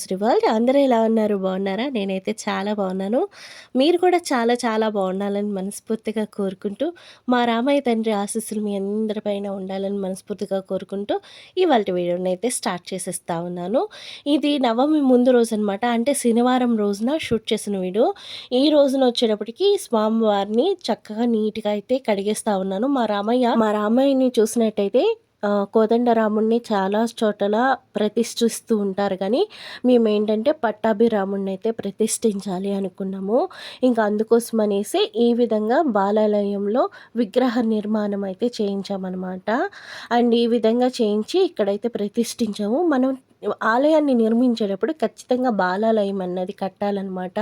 Shri world అందరూ ఎలా ఉన్నారు? బాగున్నారా? నేనైతే చాలా బాగున్నాను. మీరు కూడా చాలా చాలా బాగుండాలని మనస్ఫూర్తిగా కోరుకుంటూ మా రామయ్య తండ్రి ఆశీస్సులు మీ అందరిపైన ఉండాలని మనస్ఫూర్తిగా కోరుకుంటూ ఇవాళ వీడియోని అయితే స్టార్ట్ చేసేస్తా ఉన్నాను. ఇది నవమి ముందు రోజు అనమాట అంటే శనివారం రోజున షూట్ చేసిన వీడియో. ఈ రోజున వచ్చేటప్పటికి స్వామివారిని చక్కగా నీట్గా అయితే కడిగేస్తా ఉన్నాను. మా రామయ్య మా రామయ్యని చూసినట్టయితే కోదండరాముడిని చాలా చోట్ల ప్రతిష్ఠిస్తూ ఉంటారు. కానీ మేము ఏంటంటే పట్టాభిరాముడిని అయితే ప్రతిష్ఠించాలి అనుకున్నాము. ఇంకా అందుకోసం అనేసి ఈ విధంగా బాలాలయంలో విగ్రహ నిర్మాణం అయితే చేయించామన్నమాట. అండ్ ఈ విధంగా చేయించి ఇక్కడైతే ప్రతిష్ఠించాము. మనం ఆలయాన్ని నిర్మించేటప్పుడు ఖచ్చితంగా బాలాలయం అన్నది కట్టాలన్నమాట.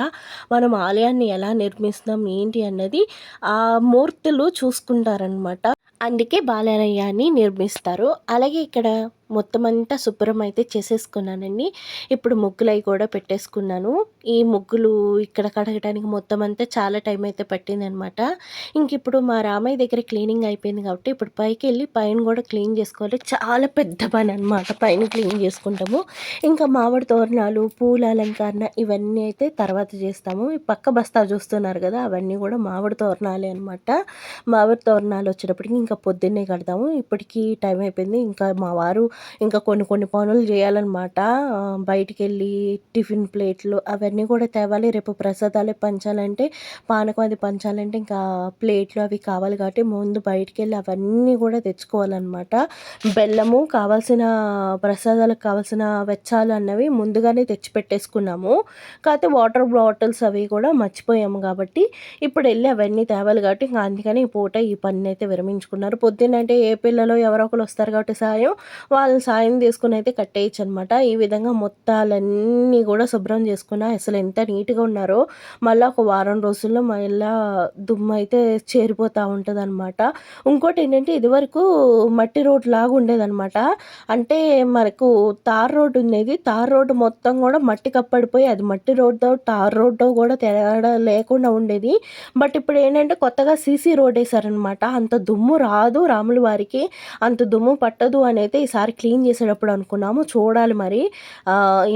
మనం ఆలయాన్ని ఎలా నిర్మిస్తున్నాం ఏంటి అన్నది ఆ మూర్తులు చూసుకుంటారనమాట అందుకే బాలాలయాన్ని నిర్మిస్తారు. అలాగే ఇక్కడ మొత్తం అంతా శుభ్రం అయితే చేసేసుకున్నానండి. ఇప్పుడు ముగ్గులు అవి కూడా పెట్టేసుకున్నాను. ఈ ముగ్గులు ఇక్కడ కడగడానికి మొత్తం అంతా చాలా టైం అయితే పట్టిందనమాట. ఇంక ఇప్పుడు మా రామయ్య దగ్గర క్లీనింగ్ అయిపోయింది కాబట్టి ఇప్పుడు పైకి వెళ్ళి పైన కూడా క్లీన్ చేసుకోవాలి. చాలా పెద్ద పని అనమాట పైన క్లీన్ చేసుకుంటాము. ఇంకా మామిడి తోరణాలు పూల అలంకరణ ఇవన్నీ అయితే తర్వాత చేస్తాము. పక్క బస్తా చూస్తున్నారు కదా అవన్నీ కూడా మామిడి తోరణాలే అనమాట. మామిడి తోరణాలు వచ్చేటప్పటికి ఇంకా పొద్దున్నే కడతాము. ఇప్పటికీ టైం అయిపోయింది ఇంకా మా వారు ఇంకా కొన్ని కొన్ని పనులు చేయాలన్నమాట. బయటికి వెళ్ళి టిఫిన్ ప్లేట్లు అవన్నీ కూడా తేవాలి. రేపు ప్రసాదాలు పంచాలంటే పానకం అది పంచాలంటే ఇంకా ప్లేట్లు అవి కావాలి కాబట్టి ముందు బయటికి వెళ్ళి అవన్నీ కూడా తెచ్చుకోవాలన్నమాట. బెల్లము కావాల్సిన ప్రసాదాలకు కావాల్సిన వెచ్చాలు అన్నవి ముందుగానే తెచ్చి పెట్టేసుకున్నాము కాకపోతే వాటర్ బాటిల్స్ అవి కూడా మర్చిపోయాము కాబట్టి ఇప్పుడు వెళ్ళి అవన్నీ తేవాలి కాబట్టి ఇంకా అందుకని ఈ పూట ఈ పని అయితే విరమించుకున్నారు. పొద్దున్నంటే ఏ పిల్లలో ఎవరో ఒకరు వస్తారు కాబట్టి సాయం వాళ్ళు సాయం తీసుకుని అయితే కట్టేయచ్చు అనమాట ఈ విధంగా మొత్తాలన్నీ కూడా శుభ్రం చేసుకున్నా అసలు ఎంత నీట్గా ఉన్నారో మళ్ళీ ఒక వారం రోజుల్లో మళ్ళీ దుమ్ము అయితే చేరిపోతూ ఉంటుంది అనమాట ఇంకోటి ఏంటంటే ఇదివరకు మట్టి రోడ్ లాగా ఉండేదన్నమాట అంటే మనకు తార్ రోడ్డు ఉండేది. తార్ రోడ్డు మొత్తం కూడా మట్టి కప్పడిపోయి అది మట్టి రోడ్డు తార్ రోడ్డు కూడా తేడా లేకుండా ఉండేది. బట్ ఇప్పుడు ఏంటంటే కొత్తగా సీసీ రోడ్ వేశారనమాట. అంత దుమ్ము రాదు రాముల వారికి అంత దుమ్ము పట్టదు అని అయితే ఈసారి క్లీన్ చేసేటప్పుడు అనుకున్నాము. చూడాలి మరి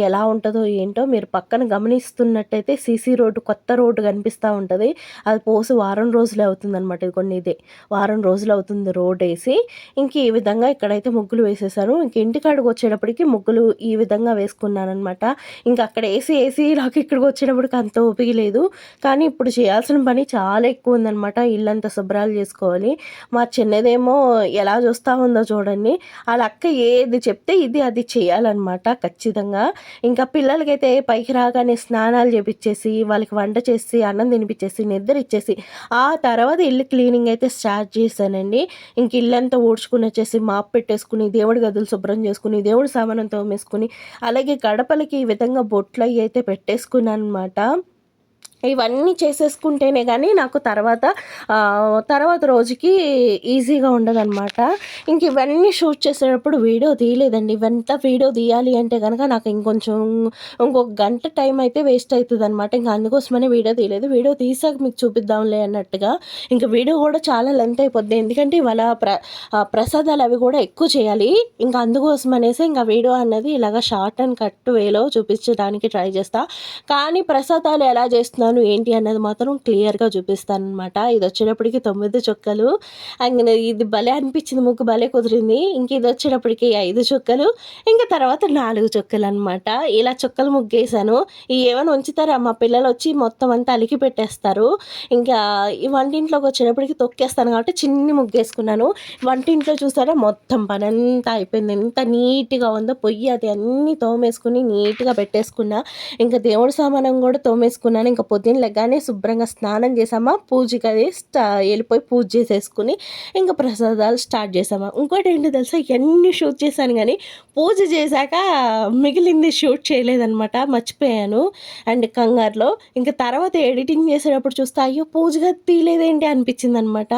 ఎలా ఉంటుందో ఏంటో. మీరు పక్కన గమనిస్తున్నట్టయితే సీసీ రోడ్డు కొత్త రోడ్డు కనిపిస్తూ ఉంటుంది. అది పోసి వారం రోజులు అవుతుందన్నమాట. ఇది కొన్ని ఇదే. వారం రోజులు అవుతుంది రోడ్ వేసి. ఇంక ఈ విధంగా ఇక్కడైతే ముగ్గులు వేసేసాను ఇంక ఇంటికాడికి వచ్చేటప్పటికి ముగ్గులు ఈ విధంగా వేసుకున్నాను అనమాట ఇంకా అక్కడ వేసి వేసి నాకు ఇక్కడికి వచ్చేటప్పటికి అంత ఓపిక లేదు. కానీ ఇప్పుడు చేయాల్సిన పని చాలా ఎక్కువ ఉందన్నమాట. ఇల్లంతా శుభ్రాలు చేసుకోవాలి. మా చిన్నదేమో ఎలా చూస్తూ ఉందో చూడండి. వాళ్ళ అక్క ఏది చెప్తే ఇది అది చేయాలన్నమాట ఖచ్చితంగా. ఇంకా పిల్లలకైతే పైకి రాగానే స్నానాలు చేపించేసి వాళ్ళకి వంట చేసి అన్నం తినిపించేసి నిద్ర ఇచ్చేసి ఆ తర్వాత ఇల్లు క్లీనింగ్ అయితే స్టార్ట్ చేశానండి. ఇంక ఇల్లంతా ఊడ్చుకుని వచ్చేసి మాప్ పెట్టేసుకుని దేవుడి గదులు శుభ్రం చేసుకుని దేవుడి సామానంతో తోమేసుకుని అలాగే గడపలకి ఈ విధంగా బొట్లు అవి అయితే పెట్టేసుకున్నాను అనమాట ఇవన్నీ చేసేసుకుంటేనే కానీ నాకు తర్వాత తర్వాత రోజుకి ఈజీగా ఉండదన్నమాట. ఇంక ఇవన్నీ షూట్ చేసేటప్పుడు వీడియో తీయలేదండి. ఇవంతా వీడియో తీయాలి అంటే కనుక నాకు ఇంకొంచెం ఇంకొక గంట టైం అయితే వేస్ట్ అవుతుంది అనమాట ఇంకా అందుకోసమనే వీడియో తీయలేదు. వీడియో తీసాక మీకు చూపిద్దాంలే అన్నట్టుగా ఇంకా వీడియో కూడా చాలా లెంత్ అయిపోద్ది. ఎందుకంటే ఇవాళ ప్ర ప్రసాదాలు అవి కూడా ఎక్కువ చేయాలి. ఇంకా అందుకోసం అనేసి ఇంకా వీడియో అన్నది ఇలాగ షార్ట్ అండ్ కట్ వేలో చూపించడానికి ట్రై చేస్తా. కానీ ప్రసాదాలు ఎలా చేస్తున్నాను ఏంటి అన్నది మాత్రం క్లియర్గా చూపిస్తాను అనమాట ఇది వచ్చేటప్పటికి తొమ్మిది చొక్కలు. అండ్ ఇది భలే అనిపించింది ముగ్గు భలే కుదిరింది. ఇంక ఇది వచ్చేటప్పటికి ఐదు చొక్కలు ఇంకా తర్వాత నాలుగు చొక్కలు అనమాట ఇలా చొక్కలు ముగ్గేసాను ఈ ఏమైనా ఉంచుతారా? మా పిల్లలు వచ్చి మొత్తం అంతా అలికి పెట్టేస్తారు. ఇంకా ఈ వంటింట్లోకి వచ్చేటప్పటికి తొక్కేస్తాను కాబట్టి చిన్ని ముగ్గేసుకున్నాను. వంటింట్లో చూసారా? మొత్తం పని అంతా అయిపోయింది. ఎంత నీట్గా ఉందో పొయ్యి అది అన్నీ తోమేసుకుని నీట్గా పెట్టేసుకున్నా. ఇంకా దేవుడి సామానం కూడా తోమేసుకున్నాను. ఇంకా పొద్దున్న లెగ్గానే శుభ్రంగా స్నానం చేసామా పూజకి అది స్టా వెళ్ళిపోయి పూజ చేసేసుకుని ఇంకా ప్రసాదాలు స్టార్ట్ చేసామా. ఇంకోటి ఏంటో తెలుసా ఎన్ని షూట్ చేశాను కానీ పూజ చేశాక మిగిలింది షూట్ చేయలేదనమాట మర్చిపోయాను. అండ్ కంగారులో ఇంకా తర్వాత ఎడిటింగ్ చేసేటప్పుడు చూస్తే అయ్యో పూజగా తీయలేదేంటి అనిపించింది అనమాట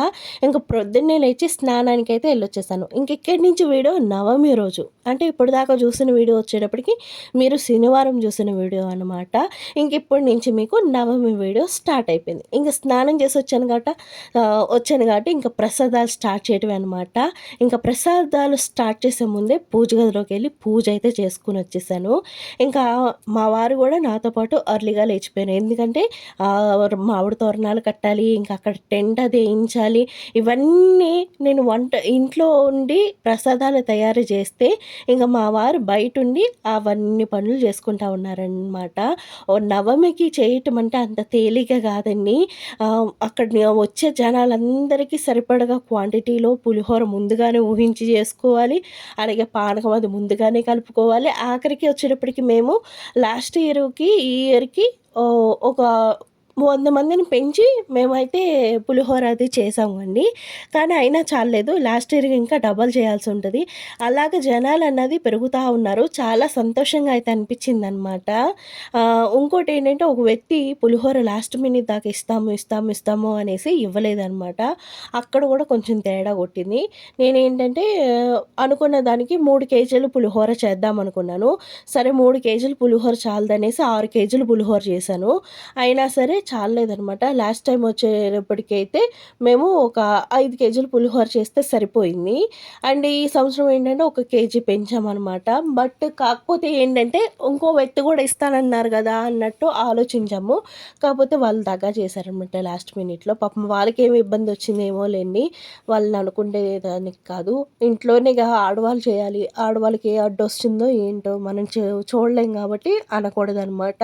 ఇంకా ప్రొద్దున్నే లేచి స్నానానికి అయితే వెళ్ళొచ్చేసాను. ఇంకెక్కడి నుంచి వీడియో నవమి రోజు. అంటే ఇప్పుడు దాకా చూసిన వీడియో వచ్చేటప్పటికి మీరు శనివారం చూసిన వీడియో అనమాట ఇంక ఇప్పటి నుంచి మీకు నవ నవమి వీడియో స్టార్ట్ అయిపోయింది. ఇంకా స్నానం చేసి వచ్చాను కాబట్టి వచ్చాను కాబట్టి ఇంకా ప్రసాదాలు స్టార్ట్ చేయటమే అనమాట ఇంకా ప్రసాదాలు స్టార్ట్ చేసే ముందే పూజ గదిలోకి వెళ్ళి పూజ అయితే చేసుకుని వచ్చేసాను. ఇంకా మా వారు కూడా నాతో పాటు అర్లీగా లేచిపోయాను ఎందుకంటే మామిడి తోరణాలు కట్టాలి ఇంకా అక్కడ టెంట్ అది వేయించాలి. ఇవన్నీ నేను వంట ఇంట్లో ఉండి ప్రసాదాలు తయారు చేస్తే ఇంకా మా వారు బయట ఉండి అవన్నీ పనులు చేసుకుంటా ఉన్నారనమాట నవమికి చేయటం అంటే అంత తేలిక కాదండి. అక్కడ వచ్చే జనాలందరికీ సరిపడగా క్వాంటిటీలో పులిహోర ముందుగానే ఊహించి చేసుకోవాలి. అలాగే పానకం అది ముందుగానే కలుపుకోవాలి. ఆఖరికి వచ్చేటప్పటికి మేము లాస్ట్ ఇయర్కి ఈ ఇయర్కి ఒక వంద మందిని పెంచి మేమైతే పులిహోర అది చేసామండి కానీ అయినా చాలేదు లాస్ట్ ఇయర్ ఇంకా డబల్ చేయాల్సి ఉంటుంది. అలాగే జనాలు అన్నది పెరుగుతూ ఉన్నారు. చాలా సంతోషంగా అయితే అనిపించింది అనమాట ఇంకోటి ఏంటంటే ఒక వ్యక్తి పులిహోర లాస్ట్ మినిట్ దాకా ఇస్తాము ఇస్తాము ఇస్తాము అనేసి ఇవ్వలేదన్నమాట. అక్కడ కూడా కొంచెం తేడా కొట్టింది. నేనేంటంటే అనుకున్న దానికి మూడు కేజీలు పులిహోర చేద్దాం అనుకున్నాను. సరే మూడు కేజీలు పులిహోర చాలదనేసి ఆరు కేజీలు పులిహోర చేశాను. అయినా సరే చాలలేదనమాట లాస్ట్ టైం వచ్చేటప్పటికైతే మేము ఒక ఐదు కేజీలు పులిహోర చేస్తే సరిపోయింది. అండ్ ఈ సంవత్సరం ఏంటంటే ఒక కేజీ పెంచామన్నమాట. బట్ కాకపోతే ఏంటంటే ఇంకో వ్యక్తి కూడా ఇస్తానన్నారు కదా అన్నట్టు ఆలోచించాము. కాకపోతే వాళ్ళు దగ్గర చేశారనమాట లాస్ట్ మినిట్లో. పాపం వాళ్ళకి ఏమి ఇబ్బంది వచ్చిందేమో లేండి. వాళ్ళని అనుకుంటే దానికి కాదు. ఇంట్లోనే ఆడవాళ్ళు చేయాలి. ఆడవాళ్ళకి ఏ అడ్డు వస్తుందో ఏంటో మనం చూడలేం కాబట్టి అనకూడదు అనమాట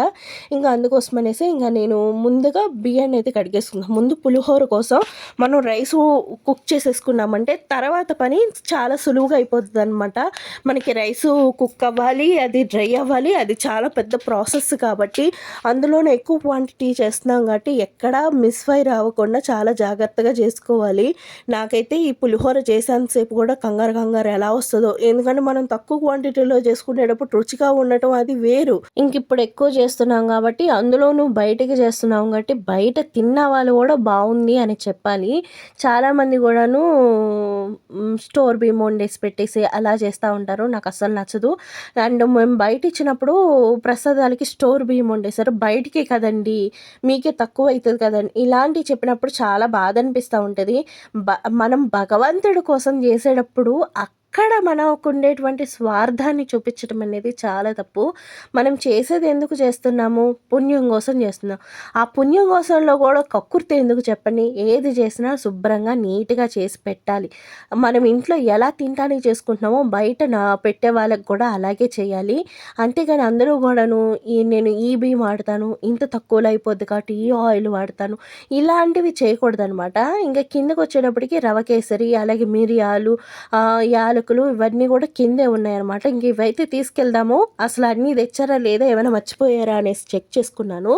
ఇంకా అందుకోసం అనేసి ఇంకా నేను ముందు ముందుగా బియ్యాన్ని అయితే కడిగేసుకుందాం. ముందు పులిహోర కోసం మనం రైస్ కుక్ చేసేసుకున్నామంటే తర్వాత పని చాలా సులువుగా అయిపోతుంది అనమాట మనకి రైస్ కుక్ అవ్వాలి అది డ్రై అవ్వాలి అది చాలా పెద్ద ప్రాసెస్ కాబట్టి అందులోనే ఎక్కువ క్వాంటిటీ చేస్తున్నాం కాబట్టి ఎక్కడ మిస్ఫైర్ అవ్వకుండా చాలా జాగ్రత్తగా చేసుకోవాలి. నాకైతే ఈ పులిహోర చేసేంతసేపు కూడా కంగారు కంగారు ఎలా వస్తుందో. ఎందుకంటే మనం తక్కువ క్వాంటిటీలో చేసుకునేటప్పుడు రుచిగా ఉండటం అది వేరు. ఇంక ఇప్పుడు ఎక్కువ చేస్తున్నాం కాబట్టి అందులోనూ బయటకి చేస్తున్నాం ఉన్నాం కాబట్టి బయట తిన్న వాళ్ళు కూడా బాగుంది అని చెప్పాలి. చాలామంది కూడాను స్టోర్ బీమ్ వండేసి పెట్టేసి అలా చేస్తూ ఉంటారు. నాకు అస్సలు నచ్చదు. అండ్ మేము బయట ఇచ్చినప్పుడు ప్రసాదాలకి స్టోర్ బియ్యం వండేసారు బయటికి కదండి మీకే తక్కువ అవుతుంది కదండి. ఇలాంటివి చెప్పినప్పుడు చాలా బాధ అనిపిస్తూ ఉంటుంది. బ మనం భగవంతుడి కోసం చేసేటప్పుడు ఎక్కడ మనకు ఉండేటువంటి స్వార్థాన్ని చూపించడం అనేది చాలా తప్పు. మనం చేసేది ఎందుకు చేస్తున్నాము? పుణ్యం కోసం చేస్తున్నాం. ఆ పుణ్యం కోసంలో కూడా కక్కుర్తి ఎందుకు చెప్పండి? ఏది చేసినా శుభ్రంగా నీట్గా చేసి పెట్టాలి. మనం ఇంట్లో ఎలా తింటానికి చేసుకుంటున్నామో బయట నా పెట్టే వాళ్ళకి కూడా అలాగే చేయాలి. అంతేగాని అందరూ కూడాను ఈ నేను ఈ బియ్యం వాడతాను ఇంత తక్కువలో అయిపోద్ది కాబట్టి ఈ ఆయిల్ వాడతాను. ఇలాంటివి చేయకూడదు అనమాట ఇంకా కిందకు వచ్చేటప్పటికి రవ కేసరి అలాగే మిరియాలు యాలు సరుకులు ఇవన్నీ కూడా కిందే ఉన్నాయన్నమాట. ఇంక ఇవైతే తీసుకెళ్దాము. అసలు అన్నీ తెచ్చారా లేదా ఏమైనా మర్చిపోయారా అనేసి చెక్ చేసుకున్నాను.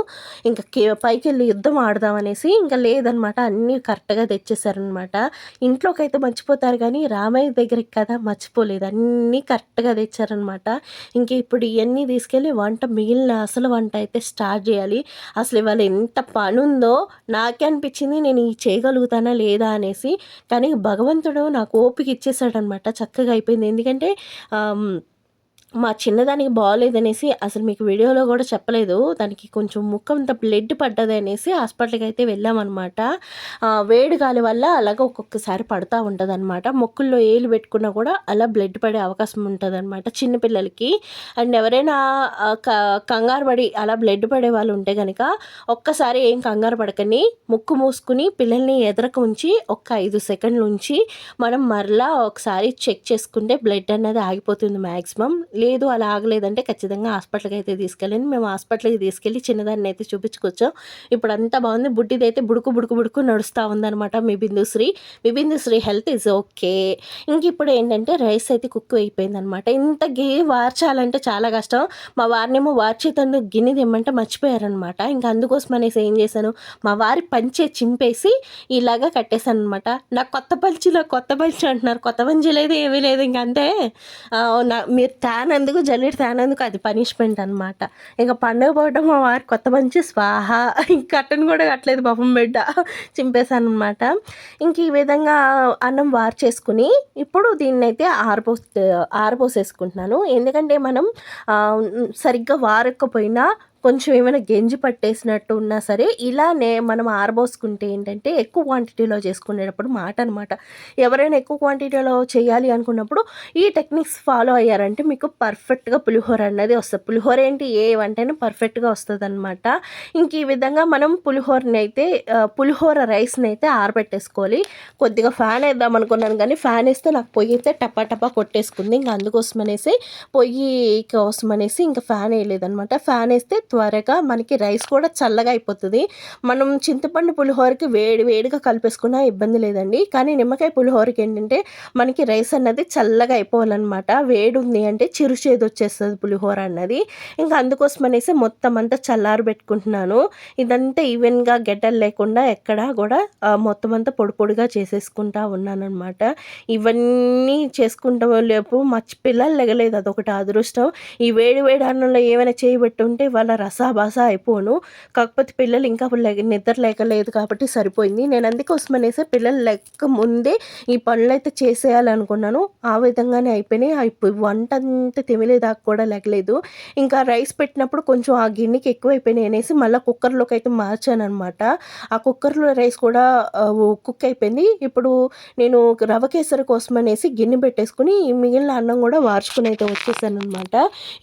ఇంకా పైకి వెళ్ళి యుద్ధం ఆడదాం అనేసి ఇంకా లేదనమాట అన్నీ కరెక్ట్గా తెచ్చేసారనమాట ఇంట్లోకి అయితే మర్చిపోతారు కానీ రామయ్య దగ్గరికి కదా మర్చిపోలేదు. అన్నీ కరెక్ట్గా తెచ్చారనమాట ఇంక ఇప్పుడు ఇవన్నీ తీసుకెళ్ళి వంట మిగిలిన అసలు వంట అయితే స్టార్ట్ చేయాలి. అసలు ఇవాళ ఎంత పని ఉందో నాకే అనిపించింది నేను ఈ చేయగలుగుతానా లేదా అనేసి. కానీ భగవంతుడు నాకు ఓపిక ఇచ్చేసాడనమాట చక్కగా అయిపోయింది. ఎందుకంటే మా చిన్నదానికి బాగాలేదనేసి అసలు మీకు వీడియోలో కూడా చెప్పలేదు. దానికి కొంచెం ముఖంత బ్లడ్ పడ్డది అనేసి హాస్పిటల్కి అయితే వెళ్ళామన్నమాట. వేడి గాలి వల్ల అలాగ ఒక్కొక్కసారి పడుతూ ఉంటుంది అనమాట మొక్కుల్లో ఏలు పెట్టుకున్నా కూడా అలా బ్లడ్ పడే అవకాశం ఉంటుంది అనమాట చిన్నపిల్లలకి అండ్ ఎవరైనా కంగారు పడి అలా బ్లడ్ పడే వాళ్ళు ఉంటే కనుక ఒక్కసారి ఏం కంగారు పడకని ముక్కు మూసుకుని పిల్లల్ని ఎదరకు ఉంచి ఒక్క ఐదు సెకండ్లు ఉంచి మనం మరలా ఒకసారి చెక్ చేసుకుంటే బ్లడ్ అనేది ఆగిపోతుంది మ్యాక్సిమం లేదు అలా ఆగలేదంటే ఖచ్చితంగా హాస్పిటల్కి అయితే తీసుకెళ్ళండి. మేము హాస్పిటల్కి తీసుకెళ్ళి చిన్నదాన్ని అయితే చూపించుకొచ్చాం. ఇప్పుడు అంతా బాగుంది. బుడ్డిది అయితే బుడుకు బుడుకు బుడుకు నడుస్తూ ఉందనమాట మీ బిందుశ్రీ. మీ బిందుశ్రీ హెల్త్ ఇస్ ఓకే. ఇంక ఇప్పుడు ఏంటంటే రైస్ అయితే కుక్ అయిపోయిందనమాట ఇంత గే వార్చాలంటే చాలా కష్టం. మా వారినేమో వార్చి తను గిన్నె తెమ్మంటే మర్చిపోయారనమాట ఇంకా అందుకోసం అనేసి ఏం చేశాను? మా వారి పంచే చింపేసి ఇలాగా కట్టేశాను అనమాట నాకు కొత్త పంచిలో కొత్త పంచి అంటున్నారు. కొత్త పంచి లేదు ఏమీ లేదు. ఇంకంతే. నా మీరు తాను తానందుకు జల్లెడ తానందుకు అది పనిష్మెంట్ అనమాట ఇక పండుగ పోవడం మా వారు కొత్త మంచి స్వాహ. కట్టను కూడా కట్టలేదు పాపం బిడ్డ. చింపేశాను అనమాట ఇంక ఈ విధంగా అన్నం వారు చేసుకుని ఇప్పుడు దీన్ని అయితే ఆరపోస్ ఆరపోసేసుకుంటున్నాను ఎందుకంటే మనం సరిగ్గా వారకపోయినా కొంచెం ఏమైనా గెంజి పట్టేసినట్టు ఉన్నా సరే ఇలానే మనం ఆరబోసుకుంటే ఏంటంటే ఎక్కువ క్వాంటిటీలో చేసుకునేటప్పుడు మాట అనమాట ఎవరైనా ఎక్కువ క్వాంటిటీలో చేయాలి అనుకున్నప్పుడు ఈ టెక్నిక్స్ ఫాలో అయ్యారంటే మీకు పర్ఫెక్ట్గా పులిహోర అన్నది వస్తుంది. పులిహోర ఏంటి? ఏ వంటైనా పర్ఫెక్ట్గా వస్తుంది అనమాట ఇంక ఈ విధంగా మనం పులిహోరని అయితే పులిహోర రైస్ని అయితే ఆరబెట్టేసుకోవాలి. కొద్దిగా ఫ్యాన్ వేద్దాం అనుకున్నాను కానీ ఫ్యాన్ వేస్తే నాకు పొయ్యి అయితే టపా టపా కొట్టేసుకుంది. ఇంకా అందుకోసం అనేసి పొయ్యి కోసం అనేసి ఇంకా ఫ్యాన్ వేయలేదనమాట ఫ్యాన్ వేస్తే త్వరగా మనకి రైస్ కూడా చల్లగా అయిపోతుంది. మనం చింతపండు పులిహోరకి వేడి వేడిగా కలిపేసుకున్నా ఇబ్బంది లేదండి. కానీ నిమ్మకాయ పులిహోరకి ఏంటంటే మనకి రైస్ అన్నది చల్లగా అయిపోవాలన్నమాట. వేడి ఉంది అంటే చిరు చేదు వచ్చేస్తుంది పులిహోర అన్నది. ఇంకా అందుకోసం అనేసి మొత్తం అంతా చల్లారి పెట్టుకుంటున్నాను. ఇదంతా ఈవెన్గా గెడ్డలు లేకుండా ఎక్కడా కూడా మొత్తం అంతా పొడి పొడిగా చేసేసుకుంటా ఉన్నానమాట ఇవన్నీ చేసుకుంటాం లేపు మా పిల్లలు లెగలేదు. అదొకటి అదృష్టం. ఈ వేడి వేడి అన్నంలో ఏమైనా చేయబెట్టుంటే వాళ్ళ రసాభాస అయిపోను. కాకపోతే పిల్లలు ఇంకా లెగ నిద్ర లేకలేదు కాబట్టి సరిపోయింది. నేను అందుకోసం అనేసి పిల్లలు లెక్క ముందే ఈ పనులు అయితే చేసేయాలనుకున్నాను. ఆ విధంగానే అయిపోయినాయి. వంట అంతా తిమిలేదాకా కూడా లెగలేదు ఇంకా రైస్ పెట్టినప్పుడు కొంచెం ఆ గిన్నెకి ఎక్కువ అయిపోయినాయి అనేసి మళ్ళీ కుక్కర్లోకి అయితే మార్చాను అనమాట ఆ కుక్కర్లో రైస్ కూడా కుక్ అయిపోయింది. ఇప్పుడు నేను రవ కేసరి కోసం అనేసి గిన్నె పెట్టేసుకుని మిగిలిన అన్నం కూడా వార్చుకుని అయితే వచ్చేసాను అనమాట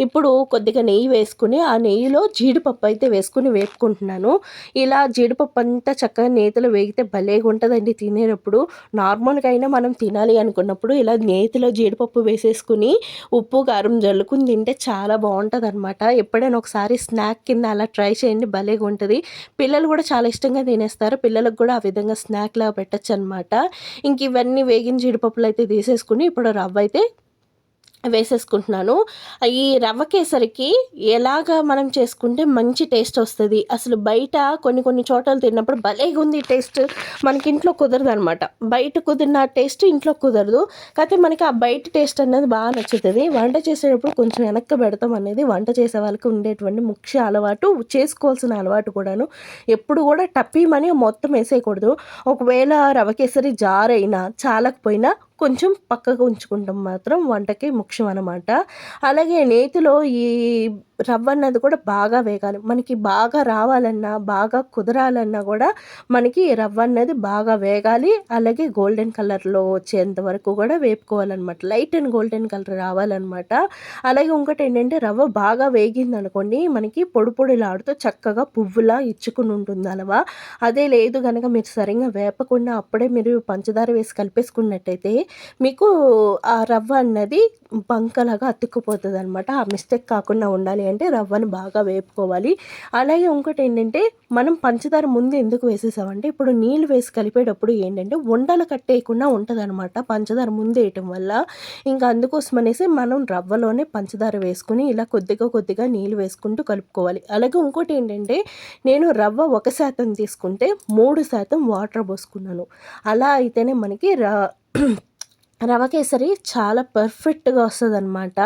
ఇప్పుడు కొద్దిగా నెయ్యి వేసుకుని ఆ నెయ్యిలో జీడిపప్పు అయితే వేసుకుని వేపుకుంటున్నాను. ఇలా జీడిపప్పు అంతా చక్కగా నేతిలో వేగితే భలేగా ఉంటుందండి తినేటప్పుడు. నార్మల్గా అయినా మనం తినాలి అనుకున్నప్పుడు ఇలా నేతిలో జీడిపప్పు వేసేసుకుని ఉప్పు కారం జల్లుకుని తింటే చాలా బాగుంటుంది అనమాట ఎప్పుడైనా ఒకసారి స్నాక్ కింద అలా ట్రై చేయండి భలేగా ఉంటుంది. పిల్లలు కూడా చాలా ఇష్టంగా తినేస్తారు. పిల్లలకు కూడా ఆ విధంగా స్నాక్ లాగా పెట్టచ్చు అనమాట ఇంక ఇవన్నీ వేగిన జీడిపప్పులు అయితే తీసేసుకుని ఇప్పుడు రవ్వ అయితే వేసేసుకుంటున్నాను. ఈ రవ్వ కేసరికి ఎలాగా మనం చేసుకుంటే మంచి టేస్ట్ వస్తుంది. అసలు బయట కొన్ని కొన్ని చోటలు తిన్నప్పుడు భలేగా ఉంది టేస్ట్ మనకి ఇంట్లో కుదరదు అనమాట బయట కుదిరిన టేస్ట్ ఇంట్లో కుదరదు. కాకపోతే మనకి ఆ బయట టేస్ట్ అనేది బాగా నచ్చుతుంది. వంట చేసేటప్పుడు కొంచెం వెనక్కి పెడతాం అనేది వంట చేసే వాళ్ళకి ఉండేటువంటి ముఖ్య అలవాటు చేసుకోవాల్సిన అలవాటు కూడాను. ఎప్పుడు కూడా టప్పీమని మొత్తం వేసేయకూడదు. ఒకవేళ రవ కేసరి జారైనా చాలకపోయినా కొంచెం పక్కకు ఉంచుకుంటాం మాత్రం వంటకి ముఖ్యం అనమాట అలాగే నేతిలో ఈ రవ్వ అన్నది కూడా బాగా వేగాలి. మనకి బాగా రావాలన్నా బాగా కుదరాలన్నా కూడా మనకి రవ్వ అన్నది బాగా వేగాలి. అలాగే గోల్డెన్ కలర్లో వచ్చేంత వరకు కూడా వేపుకోవాలన్నమాట. లైట్ అండ్ గోల్డెన్ కలర్ రావాలన్నమాట. అలాగే ఇంకోటి ఏంటంటే రవ్వ బాగా వేగింది అనుకోండి మనకి పొడి పొడిలాడుతూ చక్కగా పువ్వులా ఇచ్చుకుని ఉంటుంది అలవా. అదే లేదు కనుక మీరు సరిగ్గా వేపకుండా అప్పుడే మీరు పంచదార వేసి కలిపేసుకున్నట్టయితే మీకు ఆ రవ్వ అన్నది బంకలాగా అతుక్కుపోతుంది అనమాట ఆ మిస్టేక్ కాకుండా ఉండాలి అంటే రవ్వను బాగా వేపుకోవాలి. అలాగే ఇంకోటి ఏంటంటే మనం పంచదార ముందు ఎందుకు వేసేసామంటే ఇప్పుడు నీళ్ళు వేసి కలిపేటప్పుడు ఏంటంటే ఉండలు కట్టేయకుండా ఉంటుంది అనమాట పంచదార ముందు వేయటం వల్ల. ఇంకా అందుకోసం అనేసి మనం రవ్వలోనే పంచదార వేసుకుని ఇలా కొద్దిగా కొద్దిగా నీళ్ళు వేసుకుంటూ కలుపుకోవాలి. అలాగే ఇంకోటి ఏంటంటే నేను రవ్వ ఒక శాతం తీసుకుంటే మూడు శాతం వాటర్ పోసుకున్నాను. అలా అయితేనే మనకి ర రవ కేసరి చాలా పర్ఫెక్ట్గా వస్తుంది అనమాట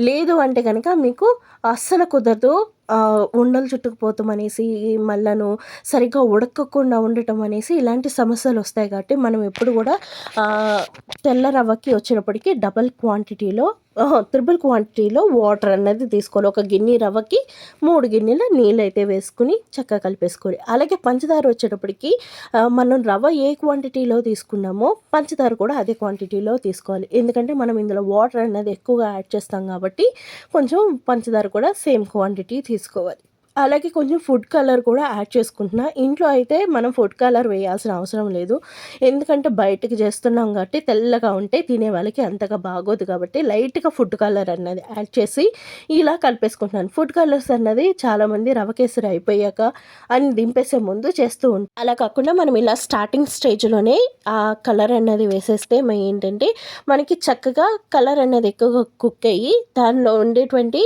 లేదు అంటే కనుక మీకు అస్సలు కుదరదు. ఉండలు చుట్టుకుపోతాం అనేసి మళ్ళను సరిగ్గా ఉడకకుండా ఉండటం అనేసి ఇలాంటి సమస్యలు వస్తాయి కాబట్టి మనం ఎప్పుడు కూడా తెల్ల రవ్వకి వచ్చేటప్పటికి డబల్ క్వాంటిటీలో త్రిబుల్ క్వాంటిటీలో వాటర్ అనేది తీసుకోవాలి. ఒక గిన్నె రవ్వకి మూడు గిన్నెల నీళ్ళు అయితే వేసుకుని చక్కగా కలిపేసుకోవాలి. అలాగే పంచదార వచ్చేటప్పటికి మనం రవ్వ ఏ క్వాంటిటీలో తీసుకున్నామో పంచదార కూడా అదే క్వాంటిటీలో తీసుకోవాలి. ఎందుకంటే మనం ఇందులో వాటర్ అనేది ఎక్కువగా యాడ్ చేస్తాం కాబట్టి కొంచెం పంచదార కూడా సేమ్ క్వాంటిటీ తీసుకోవాలి అలాగే కొంచెం ఫుడ్ కలర్ కూడా యాడ్ చేసుకుంటున్నా. ఇంట్లో అయితే మనం ఫుడ్ కలర్ వేయాల్సిన అవసరం లేదు. ఎందుకంటే బయటకి చేస్తున్నాం కాబట్టి తెల్లగా ఉంటే తినే వాళ్ళకి అంతగా బాగోదు కాబట్టి లైట్గా ఫుడ్ కలర్ అన్నది యాడ్ చేసి ఇలా కలిపేసుకుంటున్నాను. ఫుడ్ కలర్స్ అన్నది చాలామంది రవ కేసరి అయిపోయాక అని దింపేసే ముందు చేస్తూ ఉంటాం. అలా కాకుండా మనం ఇలా స్టార్టింగ్ స్టేజ్లోనే ఆ కలర్ అన్నది వేసేస్తే ఏంటంటే మనకి చక్కగా కలర్ అనేది ఎక్కువగా కుక్ అయ్యి దానిలో ఉండేటువంటి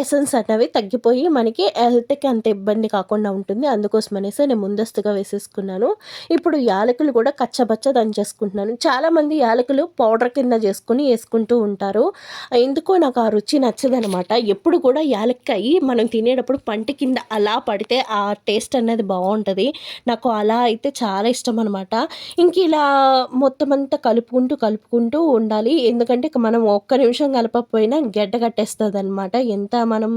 ఎసెన్స్ అన్నవి తగ్గిపోయి మనకి హెల్త్కి అంత ఇబ్బంది కాకుండా ఉంటుంది. అందుకోసం అనేసి నేను ముందస్తుగా వేసేసుకున్నాను. ఇప్పుడు యాలకులు కూడా కచ్చబచ్చ దంచేసుకుంటున్నాను. చాలామంది యాలకులు పౌడర్ కింద చేసుకుని వేసుకుంటూ ఉంటారు. ఎందుకో నాకు ఆ రుచి నచ్చదనమాట. ఎప్పుడు కూడా యాలక్కాయి మనం తినేటప్పుడు పంట కింద అలా పడితే ఆ టేస్ట్ అనేది బాగుంటుంది. నాకు అలా అయితే చాలా ఇష్టం అనమాట ఇంక ఇలా మొత్తం అంతా కలుపుకుంటూ కలుపుకుంటూ ఉండాలి. ఎందుకంటే మనం ఒక్క నిమిషం కలపకపోయినా గడ్డ కట్టేస్తుంది అనమాట ఎంత మనం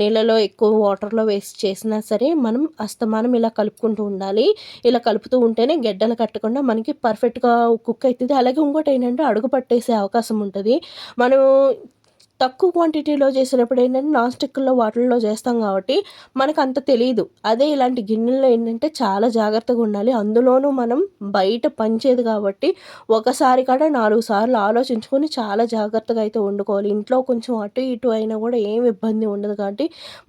నీళ్ళలో ఎక్కువ వాటర్లో వేస్ట్ చేసినా సరే మనం అస్తమానం ఇలా కలుపుకుంటూ ఉండాలి. ఇలా కలుపుతూ ఉంటేనే గెడ్డలు కట్టకుండా మనకి పర్ఫెక్ట్గా కుక్ అవుతుంది. అలాగే ఇంకోటి ఏంటంటే అడుగు పట్టేసే అవకాశం ఉంటుంది. మనం తక్కువ క్వాంటిటీలో చేసినప్పుడు ఏంటంటే నాన్ స్టిక్లో వాటిల్లో చేస్తాం కాబట్టి మనకు అంత తెలియదు అదే ఇలాంటి గిన్నెల్లో ఏంటంటే చాలా జాగ్రత్తగా ఉండాలి. అందులోనూ మనం బయట పంచేది కాబట్టి ఒకసారి కాడ నాలుగు సార్లు ఆలోచించుకొని చాలా జాగ్రత్తగా అయితే వండుకోవాలి. ఇంట్లో కొంచెం అటు ఇటు అయినా కూడా ఏం ఇబ్బంది ఉండదు కాబట్టి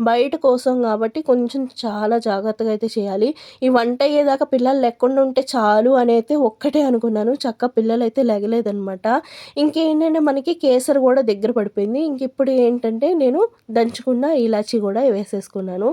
బయట కోసం కాబట్టి కొంచెం చాలా జాగ్రత్తగా అయితే చేయాలి. ఈ వంట అయ్యేదాకా పిల్లలు లేకుండా ఉంటే చాలు అని అయితే ఒక్కటే అనుకున్నాను. చక్క పిల్లలు అయితే లెగలేదనమాట ఇంకేంటంటే మనకి కేసరి కూడా దగ్గర పడిపోయింది. ఇంక ఇప్పుడు ఏంటంటే నేను దంచుకున్న ఇలాచీ కూడా వేసేసుకున్నాను.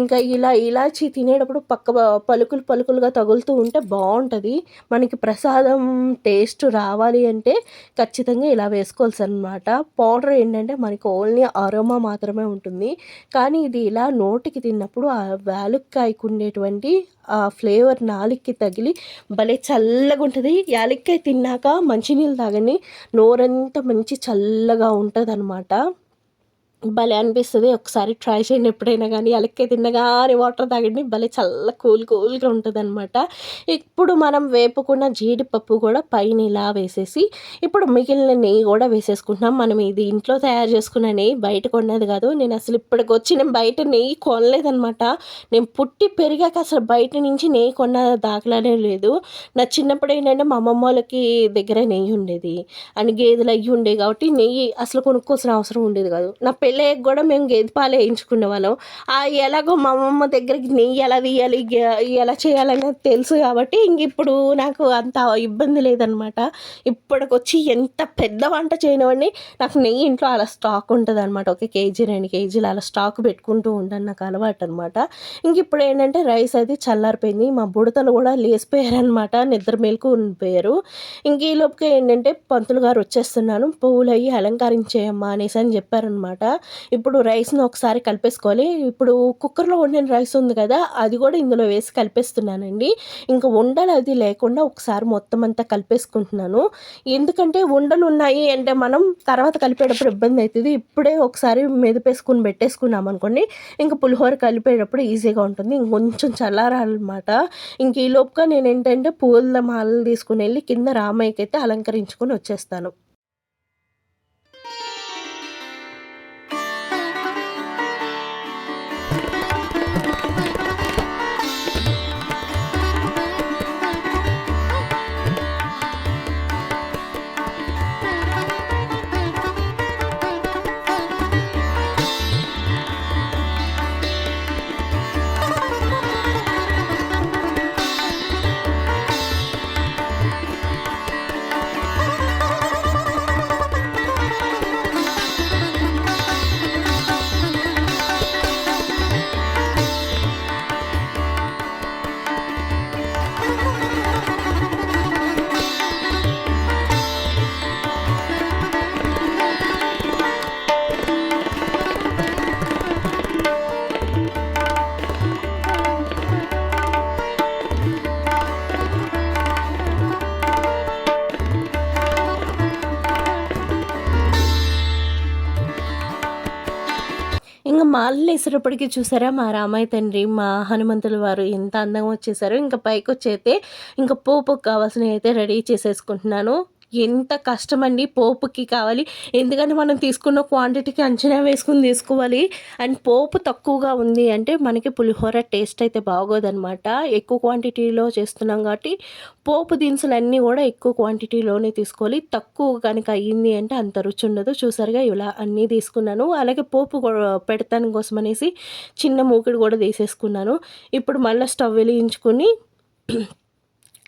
ఇంకా ఇలా ఇలాచీ తినేటప్పుడు పక్క పలుకులు పలుకులుగా తగులుతూ ఉంటే బాగుంటుంది మనకి ప్రసాదం టేస్ట్ రావాలి అంటే ఖచ్చితంగా ఇలా వేసుకోవాల్సి అనమాట పౌడర్ ఏంటంటే మనకి ఓన్లీ అరోమా మాత్రమే ఉంటుంది. కానీ ఇది ఇలా నోటికి తిన్నప్పుడు ఆ వ్యాలుక్కాయకు ఉండేటువంటి ఆ ఫ్లేవర్ నాలుగుకి తగిలి భలే చల్లగా ఉంటుంది యాలక్కాయ తిన్నాక మంచినీళ్ళు తాగని నోరంతా మంచి చల్లగా ఉంటుంది అనమాట భలే అనిపిస్తుంది. ఒకసారి ట్రై చేయండి ఎప్పుడైనా కానీ అలక్కే తిన్నగానే వాటర్ తాగండి. భలే చల్ల కూల్ కూల్గా ఉంటుంది అనమాట ఇప్పుడు మనం వేపుకున్న జీడిపప్పు కూడా పైన ఇలా వేసేసి ఇప్పుడు మిగిలిన నెయ్యి కూడా వేసేసుకుంటున్నాం. మనం ఇది ఇంట్లో తయారు చేసుకున్న నెయ్యి బయట కొన్నది కాదు. నేను అసలు ఇప్పటికి వచ్చి నేను బయట నెయ్యి కొనలేదనమాట నేను పుట్టి పెరిగాక అసలు బయట నుంచి నెయ్యి కొన్న దాఖలానే లేదు. నా చిన్నప్పుడు ఏంటంటే మా అమ్మమ్మ వాళ్ళకి దగ్గర నెయ్యి ఉండేది. అని గేదెలు అయ్యి ఉండేవి కాబట్టి నెయ్యి అసలు కొనుక్కోవాల్సిన అవసరం ఉండేది కాదు. నా పెళ్ళయ్యకు కూడా మేము గేదె పాలు వేయించుకునే వాళ్ళం. ఎలాగో మా అమ్మమ్మ దగ్గరికి నెయ్యి ఎలా తీయాలి ఎలా చేయాలనేది తెలుసు కాబట్టి ఇంక ఇప్పుడు నాకు అంత ఇబ్బంది లేదనమాట. ఇప్పటికొచ్చి ఎంత పెద్ద వంట చేయనివ్వండి నాకు నెయ్యి ఇంట్లో అలా స్టాక్ ఉంటుంది అనమాట ఒక కేజీ రెండు కేజీలు అలా స్టాక్ పెట్టుకుంటూ ఉంటాను నాకు అలవాటు అనమాట ఇంక ఇప్పుడు ఏంటంటే రైస్ అది చల్లారిపోయింది మా బుడతలు కూడా లేసిపోయారనమాట నిద్ర మేలుకు ఉండిపోయారు. ఇంక ఈ లోపుకి ఏంటంటే పంతులు గారు వచ్చేస్తున్నాను పువ్వులు అవి అలంకరించేయమ్మా అనేసి అని చెప్పారనమాట. ఇప్పుడు రైస్ని ఒకసారి కలిపేసుకోవాలి ఇప్పుడు కుక్కర్లో వండిన రైస్ ఉంది కదా అది కూడా ఇందులో వేసి కలిపేస్తున్నానండి. ఇంకా ఉండలు అది లేకుండా ఒకసారి మొత్తం అంతా కలిపేసుకుంటున్నాను. ఎందుకంటే ఉండలు ఉన్నాయి అంటే మనం తర్వాత కలిపేటప్పుడు ఇబ్బంది అవుతుంది. ఇప్పుడే ఒకసారి మెదిపేసుకుని పెట్టేసుకున్నాం అనుకోండి ఇంకా పులిహోర కలిపేటప్పుడు ఈజీగా ఉంటుంది. ఇంకొంచెం చల్లారాలన్నమాట. ఇంక ఈ లోపుగా నేను ఏంటంటే పూల మాలలు తీసుకుని వెళ్ళి కింద రామయ్యకి అయితే అలంకరించుకొని వచ్చేస్తాను. వేసేటప్పటికి చూసారా మా రామాయ తండ్రి మా హనుమంతుల వారు ఎంత అందంగా వచ్చేసారో ఇంకా పైకి వచ్చైతే ఇంకా పోపు కావాల్సినవి అయితే రెడీ చేసేసుకుంటున్నాను. ఎంత కష్టమండి పోపుకి కావాలి. ఎందుకంటే మనం తీసుకున్న క్వాంటిటీకి అంచనా వేసుకుని తీసుకోవాలి. అండ్ పోపు తక్కువగా ఉంది అంటే మనకి పులిహోర టేస్ట్ అయితే బాగోదనమాట ఎక్కువ క్వాంటిటీలో చేస్తున్నాం కాబట్టి పోపు దినుసులన్నీ కూడా ఎక్కువ క్వాంటిటీలోనే తీసుకోవాలి. తక్కువ కనుక అయ్యింది అంటే అంత రుచి ఉండదు. చూసారుగా ఇలా అన్నీ తీసుకున్నాను. అలాగే పోపు పెడతాను కోసం అనేసి చిన్న మూకుడు కూడా తీసేసుకున్నాను. ఇప్పుడు మళ్ళీ స్టవ్ వెలిగించుకొని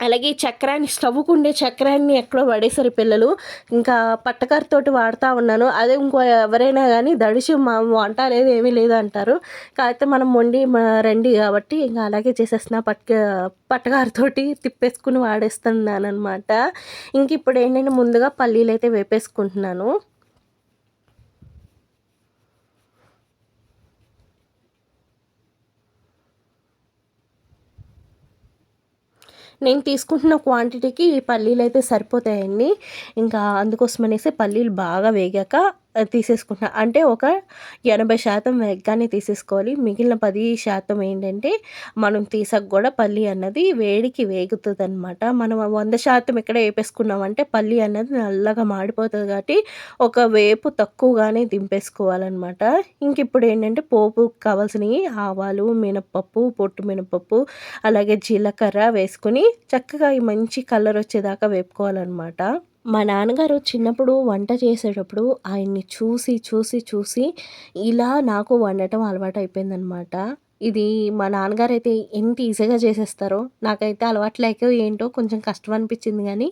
అలాగే చక్రాన్ని స్టవ్కు ఉండే చక్రాన్ని ఎక్కడో పడేసారు పిల్లలు. ఇంకా పట్టకరతోటి వాడుతూ ఉన్నాను. అదే ఇంకో ఎవరైనా కానీ దడిచి మా వంట అనేది ఏమీ లేదు అంటారు. కాకపోతే మనం వండి రండి కాబట్టి ఇంకా అలాగే చేసేస్తున్నా. పట్క పట్టకారతోటి తిప్పేసుకుని వాడేస్తున్నాను అనమాట ఇంక ఇప్పుడు ఏంటంటే ముందుగా పల్లీలు అయితే వేపేసుకుంటున్నాను. నేను తీసుకుంటున్న క్వాంటిటీకి ఈ పల్లీలు అయితే సరిపోతాయండి. ఇంకా అందుకోసం అనేసి పల్లీలు బాగా వేగాక తీసేసుకుంటున్నా అంటే ఒక ఎనభై శాతం వెగ్గాన్ని తీసేసుకోవాలి. మిగిలిన పది శాతం ఏంటంటే మనం తీసాక కూడా పల్లి అన్నది వేడికి వేగుతుంది అనమాట మనం వంద శాతం ఎక్కడ వేపేసుకున్నామంటే పల్లి అన్నది నల్లగా మాడిపోతుంది కాబట్టి ఒక వేపు తక్కువగానే దింపేసుకోవాలన్నమాట. ఇంక ఇప్పుడు ఏంటంటే పోపు కావాల్సినవి ఆవాలు మినప్పప్పు పొట్టు మినపప్పు అలాగే జీలకర్ర వేసుకుని చక్కగా ఈ మంచి కలర్ వచ్చేదాకా వేపుకోవాలన్నమాట. మా నాన్నగారు చిన్నప్పుడు వంట చేసేటప్పుడు ఆయన్ని చూసి చూసి చూసి ఇలా నాకు వండటం అలవాటు అయిపోయిందనమాట ఇది మా నాన్నగారు అయితే ఎంత ఈజీగా చేసేస్తారో నాకైతే అలవాటు లేక ఏంటో కొంచెం కష్టం అనిపించింది కానీ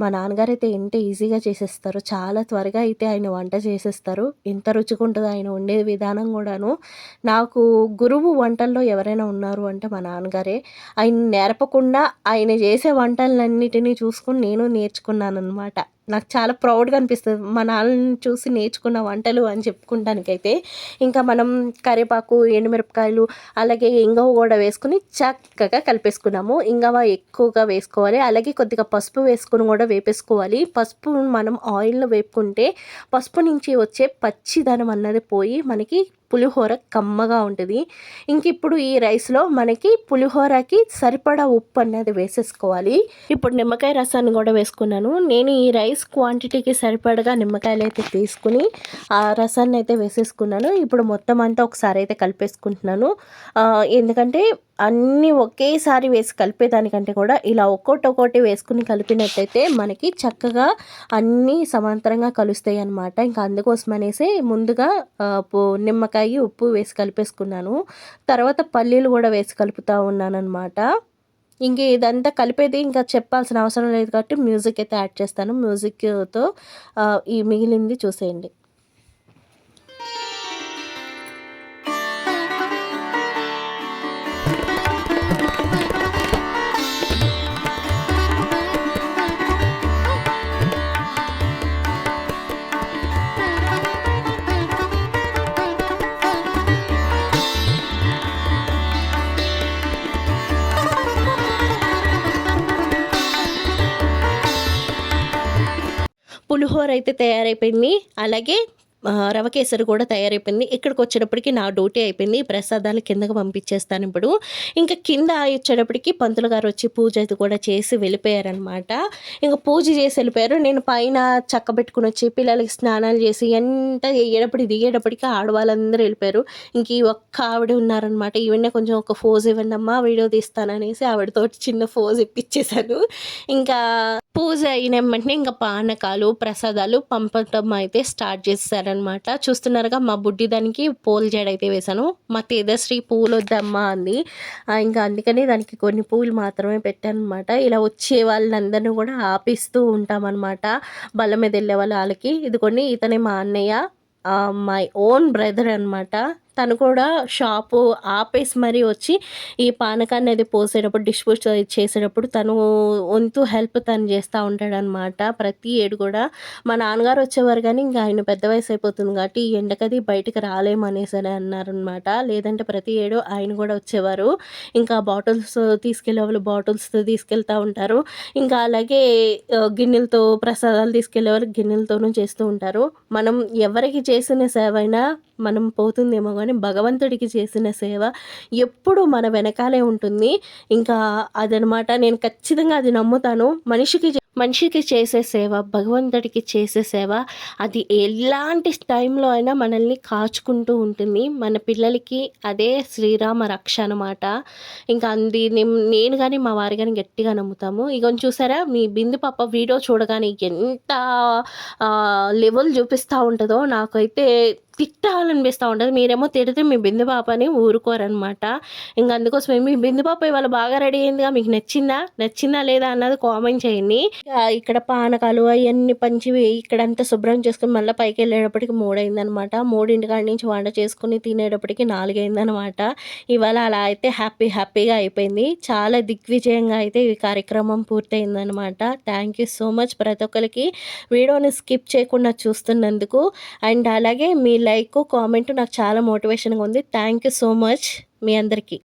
మా నాన్నగారు అయితే ఎంత ఈజీగా చేసేస్తారో చాలా త్వరగా అయితే ఆయన వంట చేసేస్తారు. ఎంత రుచిగా ఉంటుందో ఆయన వండే విధానం కూడాను. నాకు గురువు వంటల్లో ఎవరైనా ఉన్నారు అంటే మా నాన్నగారే. ఆయన నేర్పకుండా ఆయన చేసే వంటలన్నిటినీ చూసుకుని నేను నేర్చుకున్నాను అనమాట నాకు చాలా ప్రౌడ్గా అనిపిస్తుంది. మా నాన్నని చూసి నేర్చుకున్న వంటలు అని చెప్పుకుంటానికైతే ఇంకా మనం కరివేపాకు ఎండుమిరపకాయలు అలాగే ఇంగవ కూడా వేసుకుని చక్కగా కలిపేసుకున్నాము. ఇంగవ ఎక్కువగా వేసుకోవాలి. అలాగే కొద్దిగా పసుపు వేసుకుని కూడా వేపేసుకోవాలి. పసుపు మనం ఆయిల్లో వేపుకుంటే పసుపు నుంచి వచ్చే పచ్చిదనం అన్నది పోయి మనకి పులిహోర కమ్మగా ఉంటుంది. ఇంక ఇప్పుడు ఈ రైస్లో మనకి పులిహోరకి సరిపడా ఉప్పు అనేది వేసేసుకోవాలి. ఇప్పుడు నిమ్మకాయ రసాన్ని కూడా వేసుకున్నాను. నేను ఈ రైస్ క్వాంటిటీకి సరిపడగా నిమ్మకాయలు అయితే తీసుకుని ఆ రసాన్ని అయితే వేసేసుకున్నాను. ఇప్పుడు మొత్తం అంతా ఒకసారి అయితే కలిపేసుకుంటున్నాను. ఎందుకంటే అన్నీ ఒకేసారి వేసి కలిపేదానికంటే కూడా ఇలా ఒక్కొక్కటి ఒక్కొక్కటి వేసుకుని కలిపినట్టయితే మనకి చక్కగా అన్నీ సమాంతరంగా కలుస్తాయి అన్నమాట. ఇంకా అందుకోసం అనేసి ముందుగా నిమ్మకాయ ఉప్పు వేసి కలిపేసుకున్నాను. తర్వాత పల్లీలు కూడా వేసి కలుపుతూ ఉన్నాను అనమాట ఇంక ఇదంతా కలిపేది ఇంకా చెప్పాల్సిన అవసరం లేదు కాబట్టి మ్యూజిక్ అయితే యాడ్ చేస్తాను. మ్యూజిక్తో ఈ మిగిలింది చూసేయండి. పులిహోర అయితే తయారైపోయింది. అలాగే రవ కేసరి కూడా తయారైపోయింది. ఇక్కడికి వచ్చేటప్పటికి నా డ్యూటీ అయిపోయింది. ప్రసాదాలు కిందకు పంపించేస్తాను ఇప్పుడు. ఇంకా కింద వచ్చేటప్పటికి పంతులు గారు వచ్చి పూజ అయితే కూడా చేసి వెళ్ళిపోయారనమాట ఇంకా పూజ చేసి వెళ్ళిపోయారు. నేను పైన చక్క పెట్టుకుని వచ్చి పిల్లలకి స్నానాలు చేసి ఎంత వేయడప్పటికి దిగేటప్పటికి ఆడవాళ్ళందరూ వెళ్ళిపోయారు. ఇంక ఈ ఒక్క ఆవిడ ఉన్నారనమాట ఈవెన్న కొంచెం ఒక ఫోజ్ ఇవ్వండి అమ్మా వీడియో తీస్తాననేసి ఆవిడతో చిన్న ఫోజ్ ఇప్పించేశాను. ఇంకా పూజ అయిన వెంటనే ఇంకా పానకాలు ప్రసాదాలు పంపటం అయితే స్టార్ట్ చేస్తారనమాట చూస్తున్నారుగా మా బుడ్డి దానికి పూల జడ అయితే వేశాను. మా తేజశ్రీ పూలు వద్దమ్మా అంది ఇంకా అందుకని దానికి కొన్ని పూలు మాత్రమే పెట్టాను అనమాట ఇలా వచ్చే వాళ్ళందరినీ కూడా ఆపిస్తూ ఉంటామన్నమాట బల్ల మీద వెళ్ళే వాళ్ళకి. ఇది కొన్ని ఇతనే మా అన్నయ్య మై ఓన్ బ్రదర్ అనమాట. తను కూడా షాపు ఆపేసి మరీ వచ్చి ఈ పానకాన్ని అది పోసేటప్పుడు డిస్పోజ్ చేసేటప్పుడు తను వంతు హెల్ప్ తను చేస్తూ ఉంటాడనమాట ప్రతి ఏడు కూడా మా నాన్నగారు వచ్చేవారు కానీ ఇంకా ఆయన పెద్ద వయసు అయిపోతుంది కాబట్టి ఈ ఎండకది బయటకు రాలేమనేసరి అన్నారనమాట లేదంటే ప్రతి ఏడు ఆయన కూడా వచ్చేవారు. ఇంకా బాటిల్స్ తీసుకెళ్ళే వాళ్ళు బాటిల్స్తో తీసుకెళ్తూ ఉంటారు. ఇంకా అలాగే గిన్నెలతో ప్రసాదాలు తీసుకెళ్ళే వాళ్ళు గిన్నెలతోనూ చేస్తూ ఉంటారు. మనం ఎవరికి చేసిన సేవైనా అయినా మనం పోతుందేమో కానీ భగవంతుడికి చేసిన సేవ ఎప్పుడు మన వెనకాలే ఉంటుంది. ఇంకా అదనమాట నేను ఖచ్చితంగా అది నమ్ముతాను. మనిషికి మనిషికి చేసే సేవ భగవంతుడికి చేసే సేవ అది ఎలాంటి టైంలో అయినా మనల్ని కాచుకుంటూ ఉంటుంది. మన పిల్లలకి అదే శ్రీరామ రక్ష అనమాట ఇంకా అంది నేను కానీ మా వారి కానీ గట్టిగా నమ్ముతాము. ఇక చూసారా మీ బిందు పాప వీడియో చూడగానే ఎంత లెవెల్ చూపిస్తూ ఉంటుందో. నాకైతే తిట్టాలనిపిస్తూ ఉంటుంది. మీరేమో తిడితే మీ బిందు పాపని ఊరుకోరనమాట. ఇంకా అందుకోసం మీ బిందు పాప ఇవాళ బాగా రెడీ అయిందిగా. మీకు నచ్చిందా? నచ్చిందా లేదా అన్నది కామెంట్ చేయండి. ఇక్కడ పానకాలు అవన్నీ పంచి ఇక్కడంతా శుభ్రం చేసుకుని మళ్ళీ పైకి వెళ్ళేటప్పటికి మూడైందనమాట. మూడింటి కాడి నుంచి వంట చేసుకుని తినేటప్పటికి నాలుగైందనమాట. ఇవాళ అలా అయితే హ్యాపీ హ్యాపీగా అయిపోయింది. చాలా దిగ్విజయంగా అయితే ఈ కార్యక్రమం పూర్తయిందనమాట. థ్యాంక్ యూ సో మచ్ ప్రతి ఒక్కరికి. వీడియోని స్కిప్ చేయకుండా చూస్తున్నందుకు. అండ్ అలాగే మీ లైక్ కామెంట్ నాకు చాలా మోటివేషన్గా ఉంది. థ్యాంక్ యూ సో మచ్ మీ అందరికీ.